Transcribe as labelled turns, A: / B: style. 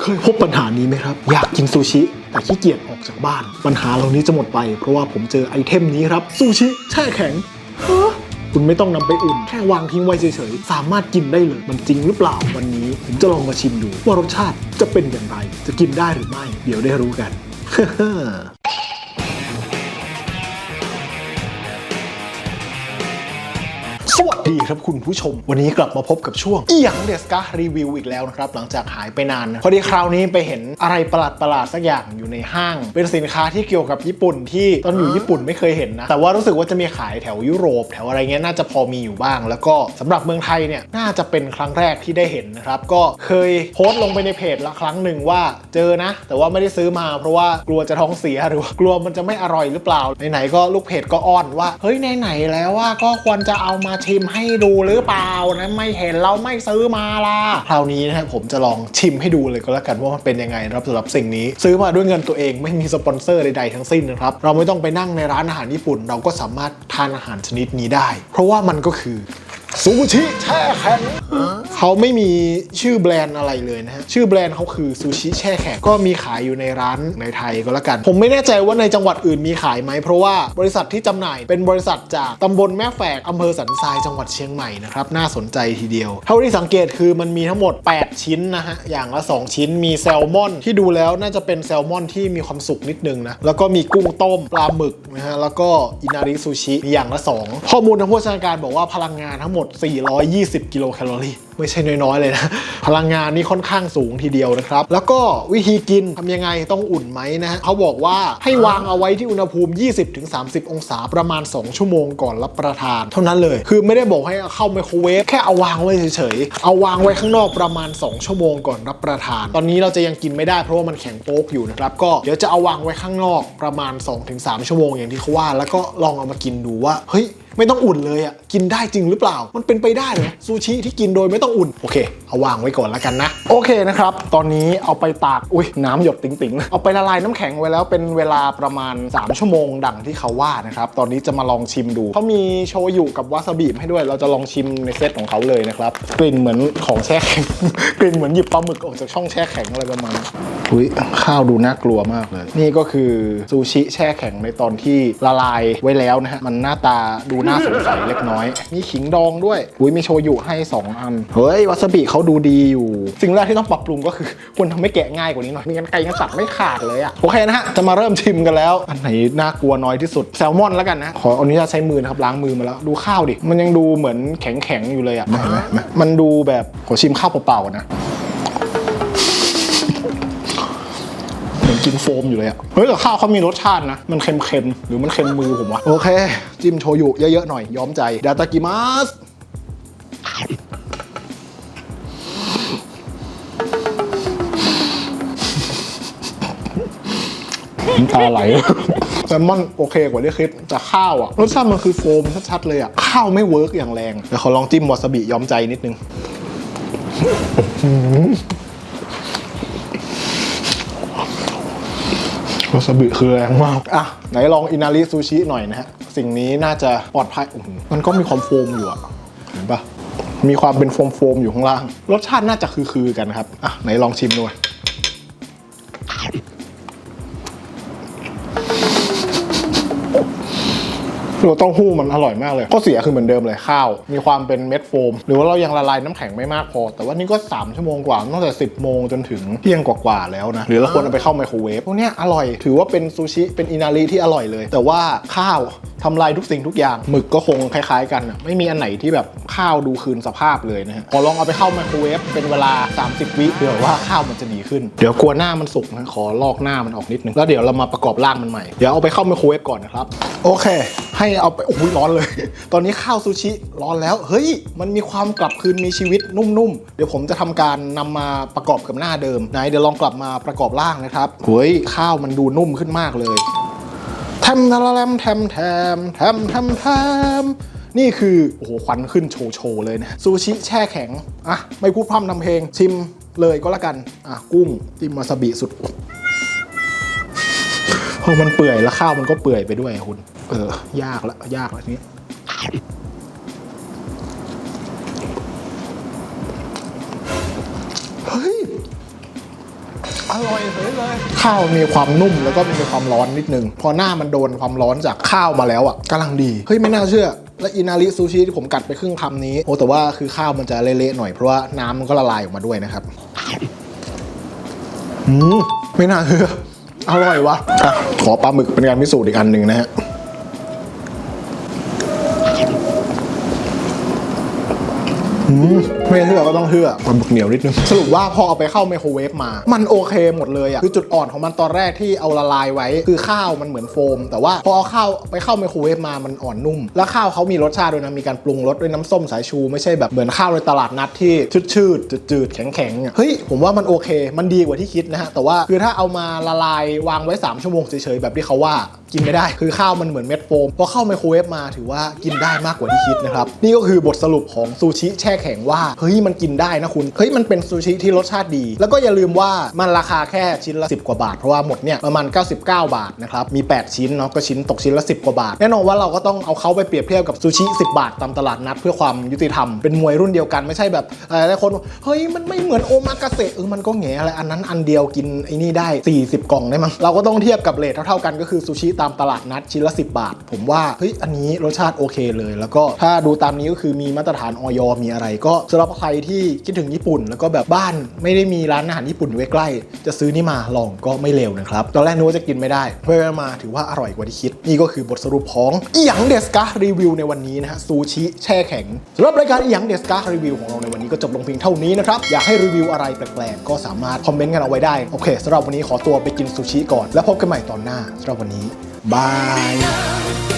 A: เคยพบปัญหานี้ไหมครับ อยากกินซูชิ แต่ขี้เกียจออกจากบ้าน ปัญหาเหล่านี้จะหมดไป เพราะว่าผมเจอไอเทมนี้ครับ ซูชิแช่แข็งฮะคุณไม่ต้องนำไปอุ่น แค่วางทิ้งไว้เฉยๆ สามารถกินได้เลย มันจริงหรือเปล่าวันนี้ ผมจะลองมาชิมดู ว่ารสชาติจะเป็นอย่างไร จะกินได้หรือไม่ เดี๋ยวได้รู้กัน ครับคุณผู้ชม วันนี้กลับมาพบกับช่วงอีหยังเดสการีวิวอีกแล้วนะครับ หลังจากหายไปนานนะพอดีคราวนี้ไปเห็นอะไรประหลาดประหลาดๆสักอย่างอยู่ในห้าง เป็นสินค้าที่เกี่ยวกับญี่ปุ่นที่ตอนอยู่ญี่ปุ่นไม่เคยเห็นนะ แต่ว่ารู้สึกว่าจะมีขายแถวยุโรป แถวอะไรเงี้ยน่าจะพอมีอยู่บ้าง แล้วก็สำหรับเมืองไทยเนี่ยน่าจะเป็นครั้งแรกที่ได้เห็นนะครับก็เคยโพสต์ลงไปในเพจละครั้งหนึ่งว่าเจอนะ แต่ว่าไม่ได้ซื้อมาเพราะว่ากลัวจะท้องเสียหรือว่ากลัวมันจะไม่อร่อยหรือเปล่าไหนๆก็ลูกเพจก็อ้อนว่าเฮ้ยไหนๆแล้วว่าก็ควรจะเอามาชิมให้ดูหรือเปล่านะไม่เห็นเราไม่ซื้อมาล่ะคราวนี้นะครับผมจะลองชิมให้ดูเลยก็แล้วกันว่ามันเป็นยังไงนะครับสำหรับสิ่งนี้ ซื้อมาด้วยเงินตัวเองไม่มีสปอนเซอร์ใดๆทั้งสิ้นนะครับเราไม่ต้องไปนั่งในร้านอาหารญี่ปุ่น เราก็สามารถทานอาหารชนิดนี้ได้ เพราะว่ามันก็คือ ซูชิแช่แข็งเขาไม่มีชื่อแบรนด์อะไรเลยนะฮะ ชื่อแบรนด์เขาคือซูชิแช่แข็งก็มีขายอยู่ในร้านในไทยก็แล้วกัน ผมไม่แน่ใจว่าในจังหวัดอื่นมีขายไหม เพราะว่าบริษัทที่จำหน่ายเป็นบริษัทจากตำบลแม่แฝกอำเภอสันทรายจังหวัดเชียงใหม่นะครับ น่าสนใจทีเดียว เท่าที่สังเกตคือมันมีทั้งหมด 8 ชิ้นนะฮะ อย่างละ 2 ชิ้นมีแซลมอน ที่ดูแล้วน่าจะเป็นแซลมอนที่มีความสุกนิดนึงนะ แล้วก็มีกุ้งต้มปลาหมึกนะฮะ แล้วก็อินาริซูชิมีอย่างละ 2 ข้อมูลทางโภชนาการบอกว่าพลังงานทั้งหมด420 กิโลแคลอรี่ ไม่ใช่น้อยๆ เลยนะ พลังงานนี่ค่อนข้างสูงทีเดียวนะครับ แล้วก็วิธีกินทำยังไงต้องอุ่นไหมนะฮะเขาบอกว่าให้วางเอาไว้ที่อุณหภูมิ 20-30 องศาประมาณ 2 ชั่วโมงก่อนรับประทาน เท่านั้นเลย คือไม่ได้บอกให้เอาเข้าไมโครเวฟแค่เอาวางไว้เฉยๆ เอาวางไว้ข้างนอกประมาณ 2 ชั่วโมงก่อนรับประทาน ตอนนี้เราจะยังกินไม่ได้เพราะว่ามันแข็งโป๊กอยู่นะครับก็เดี๋ยวจะเอาวางไว้ข้างนอกประมาณ 2-3 ชั่วโมงอย่างที่เขาว่า แล้วก็ลองเอามากินดูว่าเฮ้ย ไม่ต้องอุ่นเลยอะกินได้จริงหรือเปล่า มันเป็นไปได้เหรอซูชิที่กินโดยไม่ต้องอุ่นโอเค เอาวางไว้ก่อนแล้วกันนะ โอเคนะครับ ตอนนี้เอาไปตากอุ้ยน้ำหยดติ๋งๆ เอาไปละลายน้ำแข็งไว้แล้วเป็นเวลาประมาณ 3 ชั่วโมงดังที่เขาว่านะครับ ตอนนี้จะมาลองชิมดูเขามีโชยุกับวาซาบิให้ด้วย เราจะลองชิมในเซตของเขาเลยนะครับ กลิ่นเหมือนของแช่แข็ง กลิ่นเหมือนหยิบปลาหมึกออกจากช่องแช่แข็งอะไรประมาณนั้อุ้ยข้าวดูน่ากลัวมากเลย นี่ก็คือซูชิแช่แข็งในตอนที่ละลายไว้แล้วนะฮะมันหน้าตาดูน่าสงสัยเล็กน้อยมีขิงดองด้วย อุ้ยมีโชยุให้ 2 อัน เฮ้ยวาซาบิเขาดูดีอยู่ สิ่งแรกที่ต้องปรับปรุงก็คือควรทำให้แกะง่ายกว่านี้หน่อยมีกันไกลกันตัดไม่ขาดเลยอะโอเคนะฮะ จะมาเริ่มชิมกันแล้ว อันไหนน่ากลัวน้อยที่สุดแซลมอนแล้วกันนะ ขออนุญาตใช้มือนะครับล้างมือมาแล้ว ดูข้าวดิ มันยังดูเหมือนแข็งๆอยู่เลยอะเห็นไหมเห็นไหมมันดูแบบขอชิมข้าวเปล่าๆนะ กินโฟมอยู่เลยอะเฮ้ยแต่ข้าวเขามีรสชาตินะ มันเค็มๆ หรือมันเค็มมือผมวะ โอเค จิ้มโชยุเยอะๆหน่อยย้อมใจดาตากิมัสน้ำตาไหลแซลมอนโอเคกว่าที่คิดแต่ข้าวอะรสชาติมันคือโฟมชัดๆเลยอะข้าวไม่เวิร์กอย่างแรงเดี๋ยวขอลองจิ้มวาซาบิย้อมใจนิดนึง วาซาบิคือแรงมาก อะ ไหนลองอินาริซูชิหน่อยนะฮะ สิ่งนี้น่าจะปลอดภัยมันก็มีความโฟมอยู่อะเห็นปะมีความเป็นโฟมโฟมๆอยู่ข้างล่าง รสชาติน่าจะคือๆกันครับ อะ ไหนลองชิมดู ตัวเต้าหู้มันอร่อยมากเลยก็เสียคือเหมือนเดิมเลยข้าว มีความเป็นเม็ดโฟม หรือว่าเรายังละลายน้ำแข็งไม่มากพอ แต่ว่านี่ก็ 3 ชั่วโมงกว่าตั้งแต่ 10 โมงจนถึงเที่ยงกว่าๆแล้วนะหรือเราควรเอาไปเข้าไมโครเวฟพวกเนี้ยอร่อยถือว่าเป็นซูชิเป็นอินาริที่อร่อยเลย แต่ว่าข้าวทำลายทุกสิ่งทุกอย่างหมึกก็คงคล้ายๆ กันไม่มีอันไหนที่แบบข้าวดูคืนสภาพเลยนะฮะขอลองเอาไปเข้าไมโครเวฟเป็นเวลา 30 วิเผื่อว่าข้าวมันจะดีขึ้น เดี๋ยวกลัวหน้ามันสุกนะขอลอกหน้ามันออกนิดนึงแล้วเดี๋ยวเรามาประกอบร่างมันใหม่เดี๋ยวเอาไปเข้าไมโครเวฟก่อนนะครับโอเคให้เอาไปโอ้ยร้อนเลย ตอนนี้ข้าวซูชิร้อนแล้ว เฮ้ย มันมีความกลับคืนมีชีวิตนุ่มๆ เดี๋ยวผมจะทำการนำมาประกอบกับหน้าเดิมไหนเดี๋ยวลองกลับมาประกอบร่างนะครับเฮ้ยข้าวมันดูนุ่มขึ้นมากเลยแทมทะละแลมแทมแทมแทมแทมแทมนี่คือโอ้โหควันขึ้นโชว์โชว์เลยนะซูชิแช่แข็งอะไม่พูดพร่ำนำเพลงชิมเลยก็แล้วกันอะกุ้งจิ้มวาซาบิสุดพอมันเปื่อยแล้วข้าวมันก็เปื่อยไปด้วยคุณ เออ ยากละยากละทีนี้เฮ้ย อร่อยเลยเลย ข้าวมีความนุ่มแล้วก็มีความร้อนนิดนึง พอหน้ามันโดนความร้อนจากข้าวมาแล้วอะกำลังดี เฮ้ย ไม่น่าเชื่อ และอินาริซูชิที่ผมกัดไปครึ่งคำนี้ โอ้แต่ว่าคือข้าวมันจะเละๆหน่อยเพราะว่าน้ำมันก็ละลายออกมาด้วยนะครับอืมไม่น่าเชื่ออร่อยวะอะขอปลาหมึกเป็นการพิสูจน์อีกอันหนึ่งนะฮะ Mm. อืมไม่เชื่อก็ต้องเชื่อปลาหมึกเหนียวนิดนึง สรุปว่าพอเอาไปเข้าไมโครเวฟมา มันโอเคหมดเลยอะคือจุดอ่อนของมันตอนแรกที่เอาละลายไว้ คือข้าวมันเหมือนโฟม แต่ว่าพอเอาข้าวไปเข้าไมโครเวฟมามันอ่อนนุ่ม แล้วข้าวเขามีรสชาติด้วยนะมีการปรุงรสด้วยน้ำส้มสายชูไม่ใช่แบบเหมือนข้าวในตลาดนัดที่ชืดๆจืดๆแข็งๆอะเฮ้ยผมว่ามันโอเค มันดีกว่าที่คิดนะฮะแต่ว่าคือถ้าเอามาละลายวางไว้ 3 ชั่วโมงเฉยๆแบบที่เขาว่ากินไม่ได้คือข้าวมันเหมือนเม็ดโฟมพอเข้าไมโครเวฟมาถือว่ากินได้มากกว่าที่คิดนะครับนี่ก็คือบทสรุปของซูชิแช่แข็งว่าเฮ้ยมันกินได้นะคุณเฮ้ยมันเป็นซูชิที่รสชาติดี แล้วก็อย่าลืมว่ามันราคาแค่ชิ้นละ 10 กว่าบาท เพราะว่าหมดเนี่ยประมาณ 99 บาทนะครับมี 8 ชิ้นเนาะก็ชิ้นตกชิ้นละ 10 กว่าบาท แน่นอนว่าเราก็ต้องเอาเขาไปเปรียบเทียบกับซูชิ 10 บาทตามตลาดนัดเพื่อความยุติธรรมเป็นมวยรุ่นเดียวกันไม่ใช่แบบหลายคนเฮ้ยมันไม่เหมือนโอมากาเสะเออมันก็แง่อะไรอันนั้นอันเดียวกินไอ้นี่ได้ 40 กล่องได้มั้งเราก็ต้องเทียบกับเรทเท่าๆกันก็คือซูชิตามตลาดนัดชิ้นละ 10 บาท ผมว่าเฮ้ยอันนี้รสชาติโอเคเลย แล้วก็ถ้าดูตามนี้ก็คือมีมาตรฐานออยมีอะไรก็สำหรับใครที่คิดถึงญี่ปุ่น แล้วก็แบบบ้านไม่ได้มีร้านอาหารญี่ปุ่นอยู่ใกล้ๆจะซื้อนี่มาลองก็ไม่เลวนะครับตอนแรกนึกว่าจะกินไม่ได้เพื่อมาถือว่าอร่อยกว่าที่คิด นี่ก็คือบทสรุปของอีหยังเดสการีวิวในวันนี้นะฮะซูชิแช่แข็งสำหรับรายการอีหยังเดสการีวิวของเราในวันนี้ก็จบลงเพียงเท่านี้นะครับอยากให้รีวิวอะไรแปลกๆก็สามารถคอมเมนต์กันเอาไว้ได้โอเคสำหรับวันนี้ขอตัวไปกินซูชิก่อน แล้วพบกันใหม่ตอนหน้าสำหรับวันนี้บาย